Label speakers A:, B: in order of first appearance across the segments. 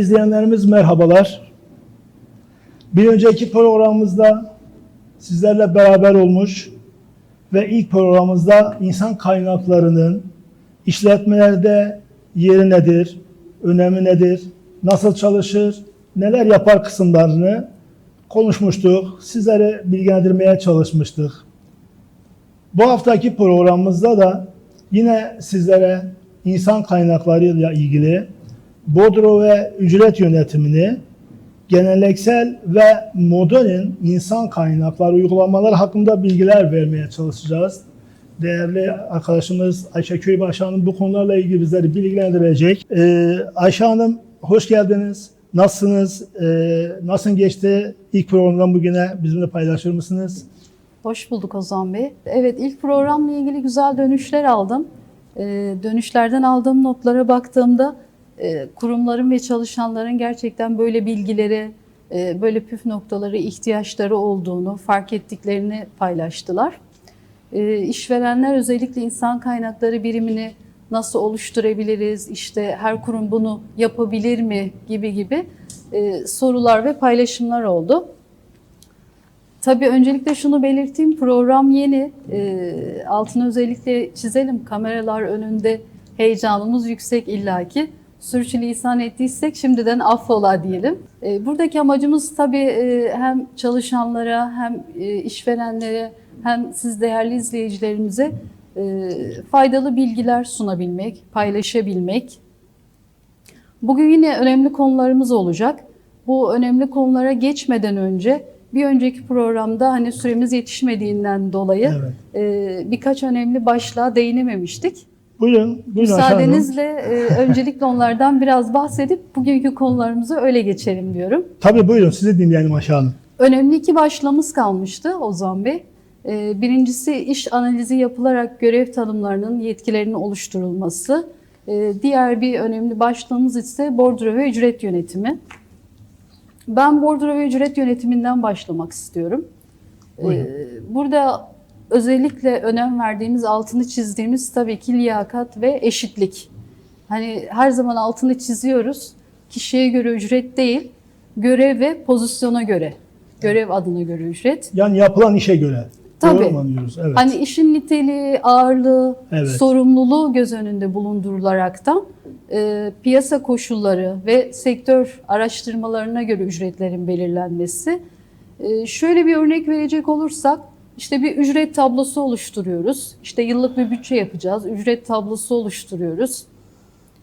A: İzleyenlerimiz merhabalar. Bir önceki programımızda sizlerle beraber olmuş ve ilk programımızda insan kaynaklarının işletmelerde yeri nedir, önemi nedir, nasıl çalışır, neler yapar kısımlarını konuşmuştuk. Sizleri bilgilendirmeye çalışmıştık. Bu haftaki programımızda da yine sizlere insan kaynaklarıyla ilgili Bodro ve ücret yönetimini geleneksel ve modern insan kaynakları uygulamalar hakkında bilgiler vermeye çalışacağız. Değerli arkadaşımız Ayşe Köybaşı Hanım bu konularla ilgili bizleri bilgilendirecek. Ee, Ayşe Hanım hoş geldiniz. Nasılsınız? Ee, nasıl geçti ilk programdan bugüne bizimle paylaşır mısınız?
B: Hoş bulduk Ozan Bey. Evet ilk programla ilgili güzel dönüşler aldım. Ee, dönüşlerden aldığım notlara baktığımda kurumların ve çalışanların gerçekten böyle bilgilere, e, böyle püf noktaları ihtiyaçları olduğunu fark ettiklerini paylaştılar. E, işverenler özellikle insan kaynakları birimini nasıl oluşturabiliriz, işte her kurum bunu yapabilir mi gibi gibi e, sorular ve paylaşımlar oldu. Tabii öncelikle şunu belirteyim, program yeni. E, altını özellikle çizelim. Kameralar önünde heyecanımız yüksek illaki. Sürçülisan ettiysek şimdiden affola diyelim. E, buradaki amacımız tabii e, hem çalışanlara hem e, işverenlere hem siz değerli izleyicilerimize faydalı bilgiler sunabilmek, paylaşabilmek. Bugün yine önemli konularımız olacak. Bu önemli konulara geçmeden önce bir önceki programda hani süremiz yetişmediğinden dolayı
A: Evet.
B: birkaç önemli başlığa değinememiştik.
A: Buyurun, buyurun.
B: Müsaadenizle e, öncelikle onlardan biraz bahsedip bugünkü konularımıza öyle geçelim diyorum.
A: Tabii buyurun sizi dinleyelim Ayşe Hanım.
B: Önemli iki başlığımız kalmıştı Ozan Bey. E, Birincisi iş analizi yapılarak görev tanımlarının yetkilerinin oluşturulması. E, Diğer bir önemli başlığımız ise bordro ve ücret yönetimi. Ben bordro ve ücret yönetiminden başlamak istiyorum.
A: Buyurun.
B: E, Burada özellikle önem verdiğimiz, altını çizdiğimiz tabii ki liyakat ve eşitlik. Hani her zaman altını çiziyoruz. Kişiye göre ücret değil, görev ve pozisyona göre. Görev adına göre ücret.
A: Yani yapılan işe göre.
B: Tabii.
A: Anlıyoruz? Evet.
B: Hani işin niteliği, ağırlığı,
A: Evet.
B: sorumluluğu göz önünde bulundurularaktan e, piyasa koşulları ve sektör araştırmalarına göre ücretlerin belirlenmesi. E, şöyle bir örnek verecek olursak, işte bir ücret tablosu oluşturuyoruz. İşte yıllık bir bütçe yapacağız, ücret tablosu oluşturuyoruz.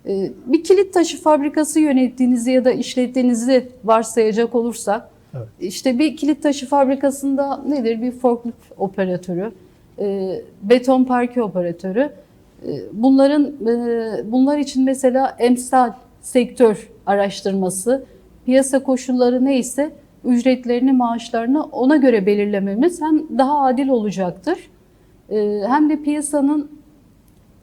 B: E, bir kilit taşı fabrikası yönettiğinizi ya da işlettiğinizi varsayacak olursak,
A: Evet.
B: işte bir kilit taşı fabrikasında nedir? Bir forklift operatörü, e, beton parke operatörü. E, bunların e, bunlar için mesela emsal sektör araştırması, piyasa koşulları neyse ücretlerini, maaşlarını ona göre belirlememiz hem daha adil olacaktır. E, hem de piyasanın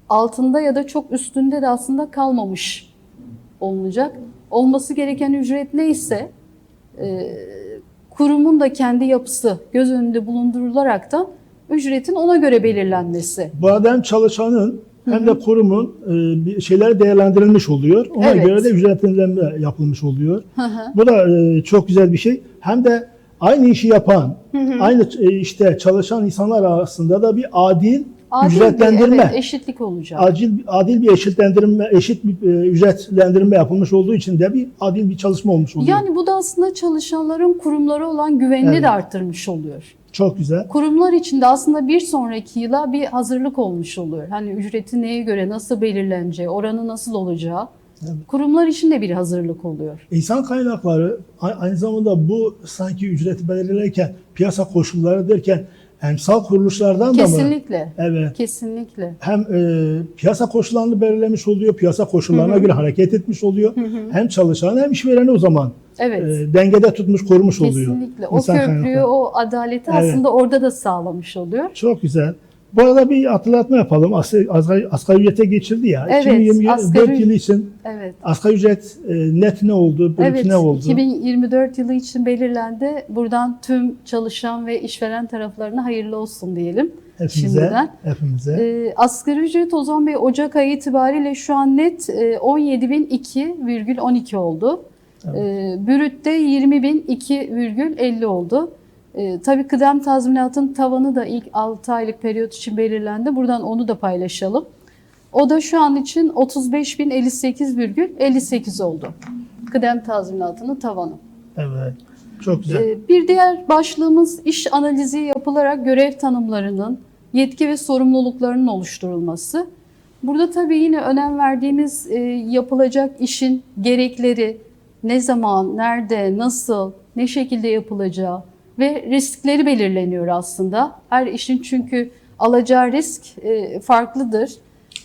B: altında ya da çok üstünde de aslında kalmamış olunacak. Olması gereken ücret neyse e, kurumun da kendi yapısı göz önünde bulundurularak da ücretin ona göre belirlenmesi.
A: Hem çalışanın hem de kurumun e, şeyler değerlendirilmiş oluyor. Ona
B: Evet.
A: göre de ücretlendirme yapılmış oluyor.
B: Hı hı.
A: Bu da e, çok güzel bir şey. Hem de aynı işi yapan, aynı e, işte çalışan insanlar arasında da bir adil,
B: Adil
A: ücretlendirme,
B: bir evet, eşitlik olacak.
A: adil adil bir eşitlendirme, eşit bir e, ücretlendirme yapılmış olduğu için de bir adil bir çalışma olmuş oluyor.
B: Yani bu da aslında çalışanların kurumlara olan güvenini
A: Evet.
B: de arttırmış oluyor.
A: Çok güzel.
B: Kurumlar için de aslında bir sonraki yıla bir hazırlık olmuş oluyor. Hani ücreti neye göre nasıl belirleneceği, oranı nasıl olacağı.
A: Evet.
B: Kurumlar için de bir hazırlık oluyor.
A: İnsan kaynakları aynı zamanda bu sanki ücreti belirlerken piyasa koşulları derken emsal kuruluşlardan da mı?
B: Kesinlikle.
A: Evet.
B: Kesinlikle.
A: Hem e, piyasa koşullarını belirlemiş oluyor, piyasa koşullarına göre hareket etmiş oluyor. Hem çalışan hem işvereni o zaman
B: Evet.
A: e, dengede tutmuş, korumuş oluyor.
B: Kesinlikle. O köprüyü,
A: kaynakları.
B: o adaleti
A: Evet.
B: aslında orada da sağlamış oluyor.
A: Çok güzel. Bu arada bir hatırlatma yapalım. Asgari, asgari, asgari ücrete geçildi ya.
B: Evet,
A: 2024
B: asgari-
A: yılı için
B: Evet.
A: asgari ücret e, net ne oldu, brüt
B: Evet,
A: ne oldu?
B: 2024 yılı için belirlendi. Buradan tüm çalışan ve işveren taraflarına hayırlı olsun diyelim.
A: Hepimize,
B: şimdiden.
A: hepimize.
B: Ee, asgari ücret Ozan Bey Ocak ayı itibariyle şu an net e, 17.002,12 oldu. E, Brüt'te 20.002,50 oldu. E, tabii kıdem tazminatın tavanı da ilk 6 aylık periyot için belirlendi. Buradan onu da paylaşalım. O da şu an için 35.058,58 oldu. Kıdem tazminatının tavanı.
A: Evet. Çok güzel.
B: Ee, Bir diğer başlığımız iş analizi yapılarak görev tanımlarının, yetki ve sorumluluklarının oluşturulması. Burada tabii yine önem verdiğimiz e, yapılacak işin gerekleri, ne zaman, nerede, nasıl, ne şekilde yapılacağı ve riskleri belirleniyor aslında. Her işin çünkü alacağı risk e, farklıdır.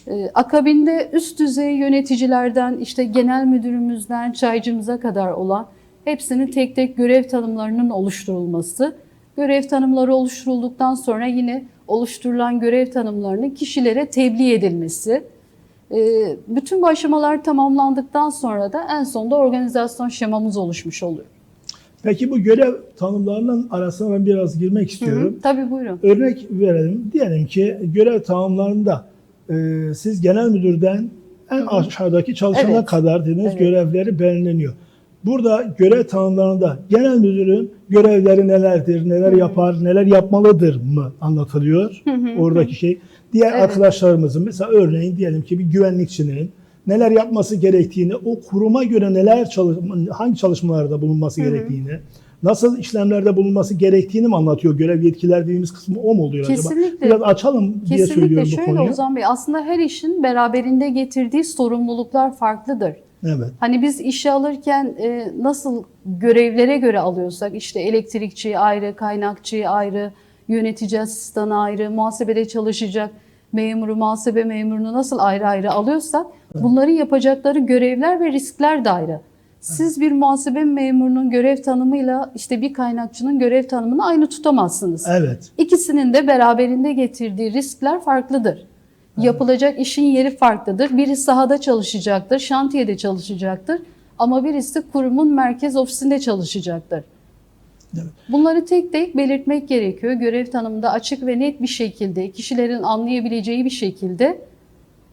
B: E, Akabinde üst düzey yöneticilerden işte genel müdürümüzden çaycımıza kadar olan hepsinin tek tek görev tanımlarının oluşturulması. Görev tanımları oluşturulduktan sonra yine oluşturulan görev tanımlarının kişilere tebliğ edilmesi. E, Bütün bu aşamalar tamamlandıktan sonra da en sonunda organizasyon şemamız oluşmuş oluyor.
A: Peki bu görev tanımlarının arasına ben biraz girmek istiyorum.
B: Tabii buyurun.
A: Örnek verelim. Diyelim ki görev tanımlarında e, siz genel müdürden en aşağıdaki çalışana
B: Evet.
A: kadar dediğiniz
B: Evet.
A: görevleri belirleniyor. Burada görev tanımlarında genel müdürün görevleri nelerdir, neler yapar, neler yapmalıdır mı anlatılıyor oradaki şey. Diğer
B: Evet.
A: arkadaşlarımızın mesela örneğin diyelim ki bir güvenlikçinin neler yapması gerektiğini, o kuruma göre neler çalış hangi çalışmalarda bulunması gerektiğini, nasıl işlemlerde bulunması gerektiğini mi anlatıyor? Görev yetkiler dediğimiz kısmı o mu oluyor acaba?
B: Kesinlikle.
A: Biraz açalım diye
B: Kesinlikle
A: söylüyorum bu
B: şöyle
A: konuyu.
B: Ozan Bey aslında her işin beraberinde getirdiği sorumluluklar farklıdır.
A: Evet.
B: Hani biz işe alırken e, nasıl görevlere göre alıyorsak işte elektrikçi ayrı, kaynakçı ayrı, yönetici asistanı ayrı, muhasebede çalışacak memuru, muhasebe memurunu nasıl ayrı ayrı alıyorsak bunların yapacakları görevler ve riskler de ayrı. Siz bir muhasebe memurunun görev tanımıyla işte bir kaynakçının görev tanımını aynı tutamazsınız.
A: Evet.
B: İkisinin de beraberinde getirdiği riskler farklıdır. Yapılacak işin yeri farklıdır. Biri sahada çalışacaktır, şantiyede çalışacaktır. Ama birisi kurumun merkez ofisinde çalışacaktır.
A: Evet.
B: Bunları tek tek belirtmek gerekiyor. Görev tanımında açık ve net bir şekilde, kişilerin anlayabileceği bir şekilde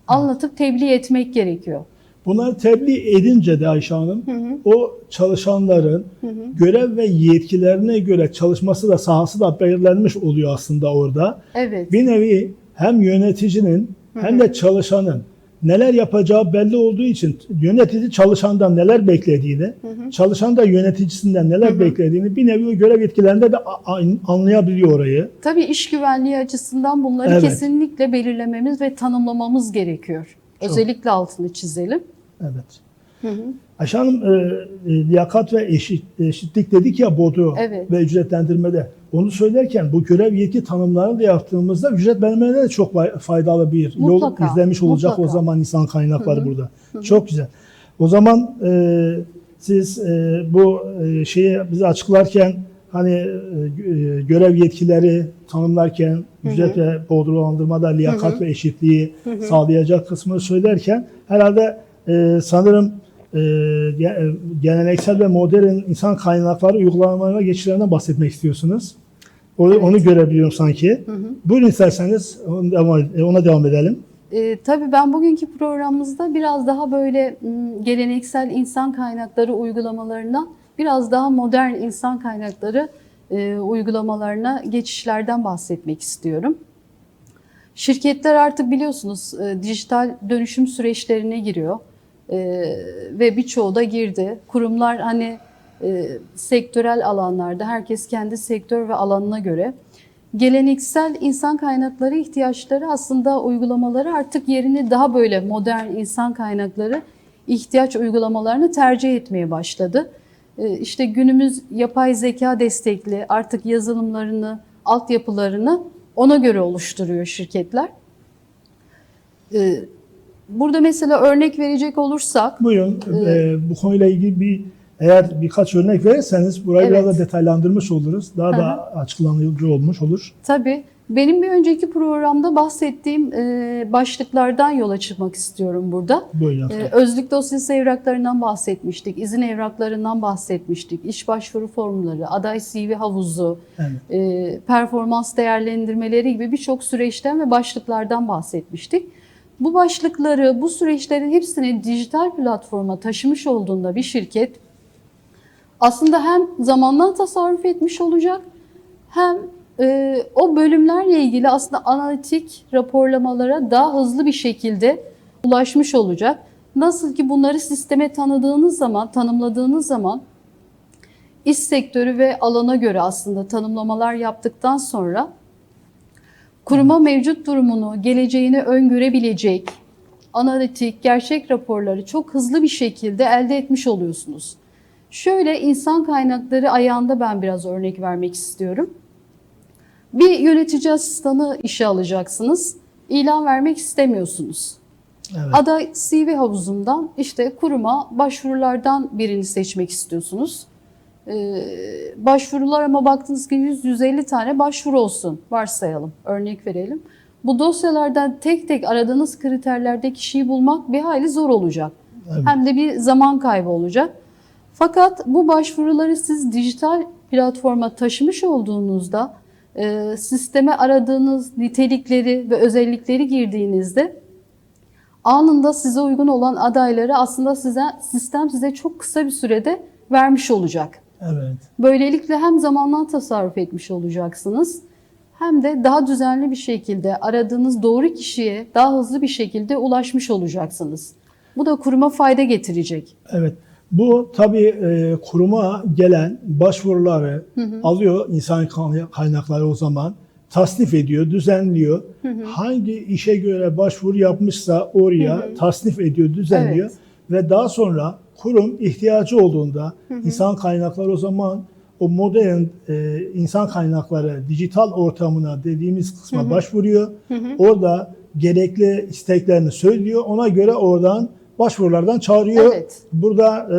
B: anlatıp tebliğ etmek gerekiyor.
A: Bunları tebliğ edince de Ayşe Hanım o çalışanların görev ve yetkilerine göre çalışması da sahası da belirlenmiş oluyor aslında orada.
B: Evet.
A: Bir nevi hem yöneticinin hem de çalışanın neler yapacağı belli olduğu için yönetici çalışandan neler beklediğini, çalışan da yöneticisinden neler beklediğini bir nevi görev yetkilerinde de anlayabiliyor orayı.
B: Tabii iş güvenliği açısından bunları
A: Evet.
B: kesinlikle belirlememiz ve tanımlamamız gerekiyor.
A: Çok.
B: Özellikle altını çizelim.
A: Evet. Ayşe Hanım, e, e, liyakat ve eşit, eşitlik dedik ya bodu
B: Evet.
A: ve ücretlendirmede. Onu söylerken bu görev yetki tanımlarını da yaptığımızda ücret belirlemede de çok fay- faydalı bir
B: Mutlaka,
A: yol izlemiş olacak
B: mutlaka.
A: o zaman insan kaynakları burada. Çok güzel. O zaman e, siz e, bu e, şeyi bize açıklarken hani e, e, görev yetkileri tanımlarken ücret ve bodrolandırmada liyakat ve eşitliği sağlayacak kısmını söylerken herhalde e, sanırım geleneksel ve modern insan kaynakları uygulamalarına geçişlerinden bahsetmek istiyorsunuz. O- Onu görebiliyorum sanki. Buyurun isterseniz ona devam, edelim.
B: Ee, tabii ben bugünkü programımızda biraz daha böyle geleneksel insan kaynakları uygulamalarından biraz daha modern insan kaynakları e, uygulamalarına geçişlerden bahsetmek istiyorum. Şirketler artık biliyorsunuz e, dijital dönüşüm süreçlerine giriyor E, ve birçoğu da girdi. Kurumlar hani e, sektörel alanlarda herkes kendi sektör ve alanına göre geleneksel insan kaynakları ihtiyaçları aslında uygulamaları artık yerini daha böyle modern insan kaynakları ihtiyaç uygulamalarını tercih etmeye başladı. Ee, İşte günümüz yapay zeka destekli artık yazılımlarını, altyapılarını ona göre oluşturuyor şirketler. Burada mesela örnek verecek olursak,
A: Buyurun. e, bu konuyla ilgili bir eğer birkaç örnek verirseniz burayı
B: Evet.
A: biraz da detaylandırmış oluruz. Daha da açıklanıcı olmuş olur.
B: Tabii. Benim bir önceki programda bahsettiğim e, başlıklardan yola çıkmak istiyorum burada.
A: Buyurun.
B: E, özlük dosyası evraklarından bahsetmiştik, izin evraklarından bahsetmiştik, iş başvuru formları, aday CV havuzu,
A: Evet.
B: e, performans değerlendirmeleri gibi birçok süreçten ve başlıklardan bahsetmiştik. Bu başlıkları, bu süreçlerin hepsini dijital platforma taşımış olduğunda bir şirket aslında hem zamandan tasarruf etmiş olacak hem e, o bölümlerle ilgili aslında analitik raporlamalara daha hızlı bir şekilde ulaşmış olacak. Nasıl ki bunları sisteme tanıdığınız zaman, tanımladığınız zaman iş sektörü ve alana göre aslında tanımlamalar yaptıktan sonra kuruma mevcut durumunu, geleceğini öngörebilecek analitik, gerçek raporları çok hızlı bir şekilde elde etmiş oluyorsunuz. Şöyle insan kaynakları ayağında ben biraz örnek vermek istiyorum. Bir yönetici asistanı işe alacaksınız. İlan vermek istemiyorsunuz.
A: Evet.
B: Aday CV havuzundan işte kuruma başvurulardan birini seçmek istiyorsunuz. Ee, başvurular ama baktınız ki 100-150 tane başvuru olsun varsayalım örnek verelim. Bu dosyalardan tek tek aradığınız kriterlerde kişiyi bulmak bir hayli zor olacak.
A: Evet.
B: Hem de bir zaman kaybı olacak. Fakat bu başvuruları siz dijital platforma taşımış olduğunuzda e, sisteme aradığınız nitelikleri ve özellikleri girdiğinizde anında size uygun olan adayları aslında size sistem size çok kısa bir sürede vermiş olacak.
A: Evet.
B: Böylelikle hem zamandan tasarruf etmiş olacaksınız hem de daha düzenli bir şekilde aradığınız doğru kişiye daha hızlı bir şekilde ulaşmış olacaksınız. Bu da kuruma fayda getirecek.
A: Evet. Bu tabii e, kuruma gelen başvuruları alıyor insan kaynakları o zaman. Tasnif ediyor, düzenliyor. Hangi işe göre başvuru yapmışsa oraya tasnif ediyor, düzenliyor.
B: Evet.
A: Ve daha sonra kurum ihtiyacı olduğunda insan kaynakları o zaman o modern e, insan kaynakları dijital ortamına dediğimiz kısma başvuruyor. Orada gerekli isteklerini söylüyor. Ona göre oradan başvurulardan çağırıyor.
B: Evet.
A: Burada e,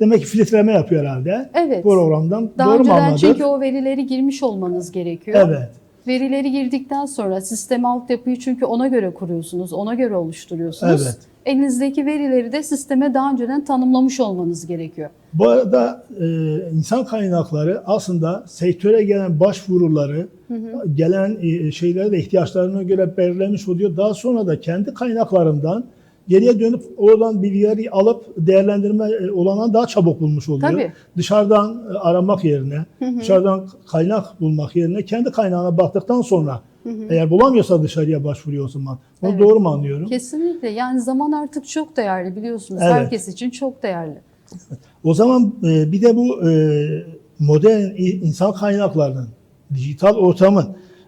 A: demek ki filtreleme yapıyor herhalde.
B: Evet.
A: Programdan.
B: Daha
A: Doğru mu
B: önceden
A: anladık?
B: çünkü o verileri girmiş olmanız gerekiyor.
A: Evet.
B: Verileri girdikten sonra sistem altyapıyı çünkü ona göre kuruyorsunuz, ona göre oluşturuyorsunuz.
A: Evet.
B: Elinizdeki verileri de sisteme daha önceden tanımlamış olmanız gerekiyor.
A: Bu arada e, insan kaynakları aslında sektöre gelen başvuruları, gelen e, şeyleri de ihtiyaçlarına göre belirlemiş oluyor. Daha sonra da kendi kaynaklarından geriye dönüp oradan bilgileri alıp değerlendirme e, olanağı daha çabuk bulmuş oluyor.
B: Tabii.
A: Dışarıdan e, aramak yerine, dışarıdan kaynak bulmak yerine kendi kaynağına baktıktan sonra eğer bulamıyorsa dışarıya başvuruyor o zaman. Bunu
B: Evet.
A: doğru mu anlıyorum?
B: Kesinlikle. Yani zaman artık çok değerli biliyorsunuz.
A: Evet.
B: Herkes için çok değerli.
A: O zaman e, bir de bu e, modern insan kaynaklarının, dijital ortamın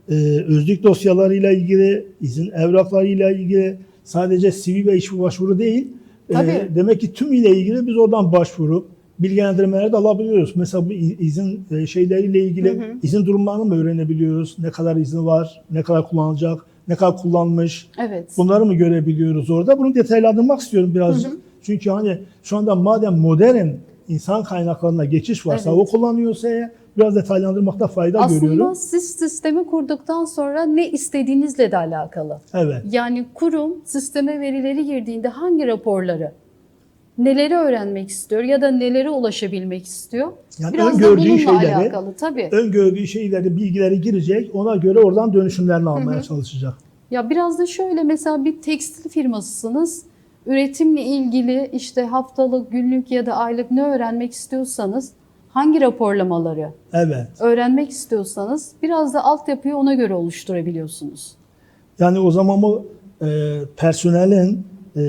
A: e, özlük dosyalarıyla ilgili, izin evraklarıyla ilgili sadece CV ve iş başvuru değil. e,
B: Tabii.
A: demek ki tümüyle ilgili biz oradan başvurup bilgilendirmeleri de alabiliyoruz. Mesela bu izin e, şeyleriyle ilgili izin durumlarını mı öğrenebiliyoruz? Ne kadar izni var, ne kadar kullanılacak, ne kadar kullanmış?
B: Evet.
A: Bunları mı görebiliyoruz orada? Bunu detaylandırmak istiyorum birazcık. Çünkü hani şu anda madem modern insan kaynaklarına geçiş varsa,
B: Evet.
A: o kullanıyorsa biraz detaylandırmakta fayda
B: Aslında
A: görüyorum.
B: siz sistemi kurduktan sonra ne istediğinizle de alakalı.
A: Evet.
B: Yani kurum sisteme verileri girdiğinde hangi raporları, neleri öğrenmek istiyor ya da nelere ulaşabilmek istiyor?
A: Yani
B: Biraz da bununla
A: şeyleri-
B: alakalı tabii.
A: Öngördüğü şeyleri, bilgileri girecek. Ona göre oradan dönüşümlerini almaya çalışacak.
B: Ya biraz da şöyle mesela bir tekstil firmasısınız. Üretimle ilgili işte haftalık, günlük ya da aylık ne öğrenmek istiyorsanız, hangi raporlamaları
A: Evet.
B: öğrenmek istiyorsanız biraz da altyapıyı ona göre oluşturabiliyorsunuz.
A: Yani o zaman bu e, personelin e,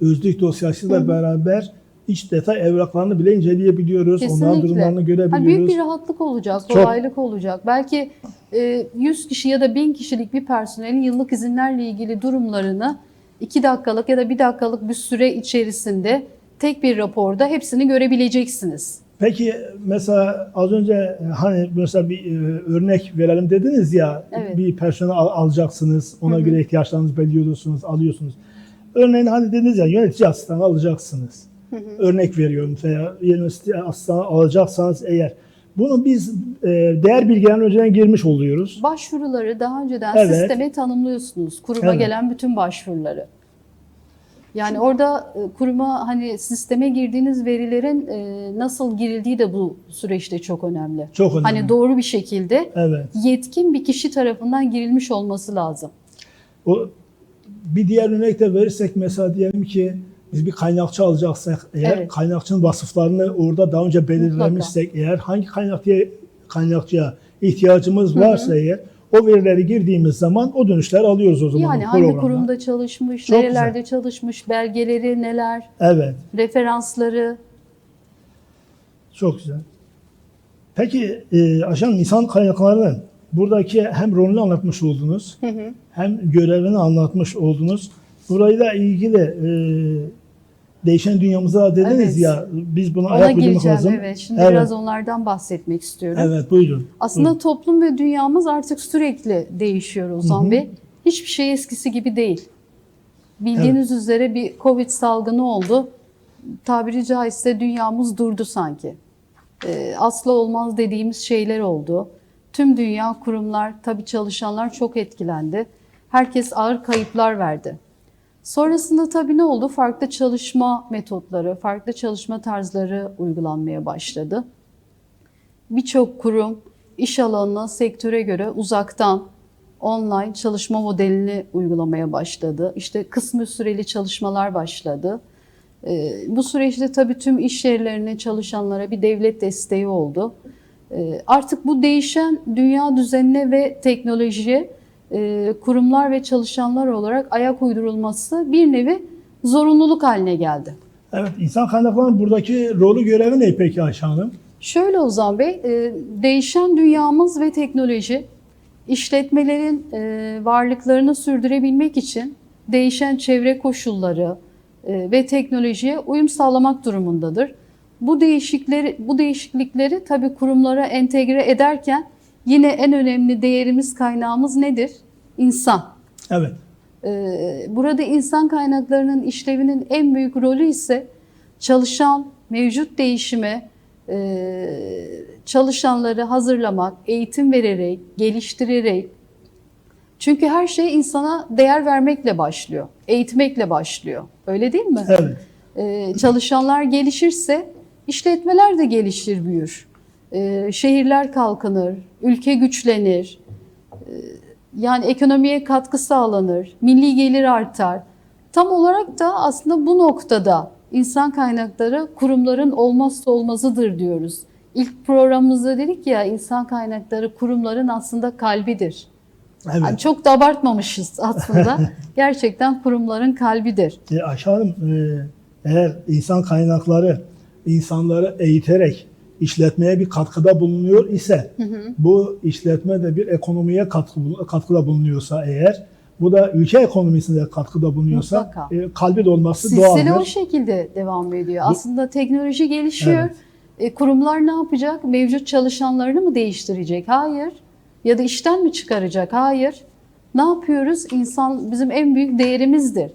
A: özlük dosyasıyla beraber iç detay evraklarını bile inceleyebiliyoruz. Onların durumlarını görebiliyoruz.
B: büyük bir rahatlık olacak,
A: Çok.
B: kolaylık olacak. Belki e, 100 kişi ya da 1000 kişilik bir personelin yıllık izinlerle ilgili durumlarını 2 dakikalık ya da 1 dakikalık bir süre içerisinde tek bir raporda hepsini görebileceksiniz.
A: Peki mesela az önce e, hani mesela bir e, örnek verelim dediniz ya
B: Evet.
A: bir personel al- alacaksınız ona göre ihtiyaçlarınızı belirliyorsunuz alıyorsunuz. Örneğin hani dediniz ya yönetici asistanı alacaksınız. Örnek veriyorum veya yönetici asistanı alacaksanız eğer bunu biz e, değer bilgilerine önceden girmiş oluyoruz.
B: Başvuruları daha önceden
A: Evet.
B: sisteme tanımlıyorsunuz. Kuruma
A: Evet.
B: gelen bütün başvuruları. Yani orada e, kuruma hani sisteme girdiğiniz verilerin e, nasıl girildiği de bu süreçte çok önemli.
A: Çok önemli.
B: Hani doğru bir şekilde
A: Evet.
B: yetkin bir kişi tarafından girilmiş olması lazım.
A: O bir diğer örnek de verirsek mesela diyelim ki biz bir kaynakçı alacaksak eğer
B: Evet.
A: kaynakçının vasıflarını orada daha önce belirlemişsek eğer hangi kaynakçıya, kaynakçıya ihtiyacımız varsa eğer o verileri girdiğimiz zaman o dönüşleri alıyoruz o zaman
B: Yani hangi kurumda çalışmış,
A: Çok
B: nerelerde çalışmış, belgeleri neler,
A: Evet.
B: referansları.
A: Çok güzel. Peki e, aşan insan kaynaklarının buradaki hem rolünü anlatmış oldunuz hem görevini anlatmış oldunuz. Burayla ilgili e, değişen dünyamıza dediniz
B: Evet.
A: ya biz buna
B: Ona
A: ayak uydurmak lazım.
B: evet. Şimdi
A: Evet.
B: biraz onlardan bahsetmek istiyorum.
A: Evet buyurun.
B: Aslında toplum ve dünyamız artık sürekli değişiyor Ozan
A: Hı hı.
B: Bey. Hiçbir şey eskisi gibi değil. Bildiğiniz üzere bir Covid salgını oldu. Tabiri caizse dünyamız durdu sanki. Ee, asla olmaz dediğimiz şeyler oldu. Tüm dünya, kurumlar, tabii çalışanlar çok etkilendi. Herkes ağır kayıplar verdi. Sonrasında tabii ne oldu? Farklı çalışma metotları, farklı çalışma tarzları uygulanmaya başladı birçok kurum iş alanına, sektöre göre uzaktan online çalışma modelini uygulamaya başladı. İşte kısmı süreli çalışmalar başladı. Ee, Bu süreçte tabii tüm iş yerlerine çalışanlara bir devlet desteği oldu. Ee, Artık bu değişen dünya düzenine ve teknolojiye e, kurumlar ve çalışanlar olarak ayak uydurulması bir nevi zorunluluk haline geldi.
A: Evet insan kaynaklarının buradaki rolü görevi ne peki Ayşe Hanım?
B: Şöyle Ozan Bey, e, değişen dünyamız ve teknoloji işletmelerin e, varlıklarını sürdürebilmek için değişen çevre koşulları ve teknolojiye uyum sağlamak durumundadır. Bu değişiklikleri, bu değişiklikleri tabii kurumlara entegre ederken yine en önemli değerimiz kaynağımız nedir? İnsan.
A: Evet.
B: Ee, Burada insan kaynaklarının işlevinin en büyük rolü ise çalışan mevcut değişime e, çalışanları hazırlamak, eğitim vererek, geliştirerek. Çünkü her şey insana değer vermekle başlıyor, eğitmekle başlıyor. Öyle değil mi?
A: Evet.
B: Ee, çalışanlar gelişirse işletmeler de gelişir, büyür. Ee, şehirler kalkınır, ülke güçlenir. Ee, yani ekonomiye katkı sağlanır, milli gelir artar. Tam olarak da aslında bu noktada insan kaynakları kurumların olmazsa olmazıdır diyoruz. İlk programımızda dedik ya insan kaynakları kurumların aslında kalbidir.
A: Evet.
B: Yani çok da abartmamışız aslında. Gerçekten kurumların kalbidir.
A: E, Ayşe Hanım, e, eğer insan kaynakları insanları eğiterek işletmeye bir katkıda bulunuyor ise bu işletme de bir ekonomiye katkı, katkıda bulunuyorsa eğer bu da ülke ekonomisine katkıda bulunuyorsa e, kalbi de olması
B: Silsile o
A: doğaldır.
B: şekilde devam ediyor. Aslında teknoloji gelişiyor. E, kurumlar ne yapacak? Mevcut çalışanlarını mı değiştirecek? Hayır. Ya da işten mi çıkaracak? Hayır. Ne yapıyoruz? İnsan bizim en büyük değerimizdir.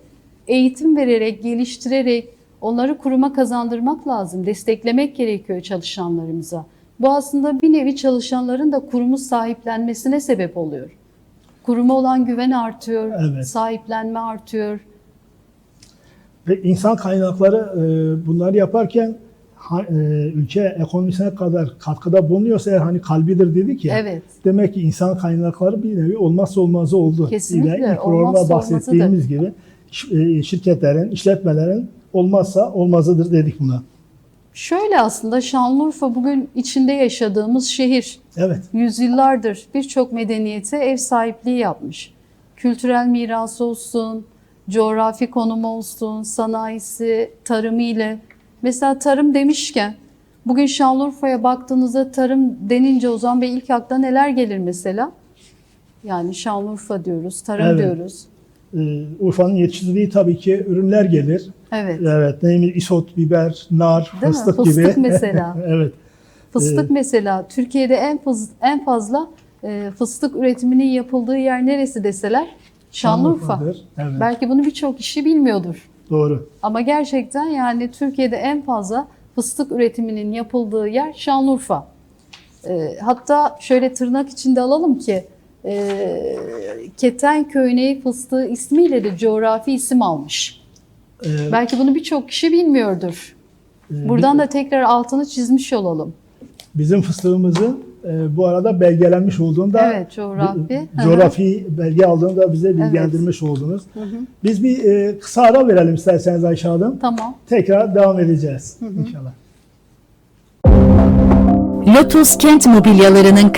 B: Eğitim vererek, geliştirerek onları kuruma kazandırmak lazım. Desteklemek gerekiyor çalışanlarımıza. Bu aslında bir nevi çalışanların da kurumu sahiplenmesine sebep oluyor. Kuruma olan güven artıyor,
A: Evet.
B: sahiplenme artıyor.
A: Ve insan kaynakları e, bunları yaparken ha- e, ülke ekonomisine kadar katkıda bulunuyorsa eğer hani kalbidir dedik ya.
B: Evet.
A: Demek ki insan kaynakları bir nevi olmazsa olmazı oldu.
B: Kesinlikle,
A: Yine ilk programda bahsettiğimiz gibi e, şirketlerin, işletmelerin olmazsa olmazıdır dedik buna.
B: Şöyle aslında Şanlıurfa bugün içinde yaşadığımız şehir.
A: Evet.
B: Yüzyıllardır birçok medeniyete ev sahipliği yapmış. Kültürel mirası olsun, coğrafi konumu olsun, sanayisi, tarımı ile. Mesela tarım demişken bugün Şanlıurfa'ya baktığınızda tarım denince Ozan Bey ilk akla neler gelir mesela? Yani Şanlıurfa diyoruz, tarım
A: Evet.
B: diyoruz.
A: E, Urfa'nın yetiştirdiği tabii ki ürünler gelir.
B: Evet.
A: Evet. Neymiş? Isot, biber, nar,
B: Değil mi?
A: fıstık,
B: Fıstık
A: gibi.
B: mesela.
A: evet.
B: Fıstık mesela Türkiye'de en en fazla e, fıstık üretiminin yapıldığı yer neresi deseler Şanlıurfa.
A: Şanlıurfa'dır. Evet.
B: Belki bunu birçok kişi bilmiyordur.
A: Doğru.
B: Ama gerçekten yani Türkiye'de en fazla fıstık üretiminin yapıldığı yer Şanlıurfa. E, hatta şöyle tırnak içinde alalım ki e, Keten Köyneği fıstığı ismiyle de coğrafi isim almış.
A: E,
B: Belki bunu birçok kişi bilmiyordur.
A: e,
B: Buradan da tekrar altını çizmiş olalım.
A: Bizim fıstığımızın e, bu arada belgelenmiş olduğunda
B: Evet, coğrafi. Hı hı.
A: coğrafi belge aldığını da bize bilgilendirmiş oldunuz. Biz bir e, kısa ara verelim isterseniz Ayşe Hanım.
B: Tamam.
A: Tekrar devam edeceğiz inşallah.
C: Lotus Kent Mobilyalarının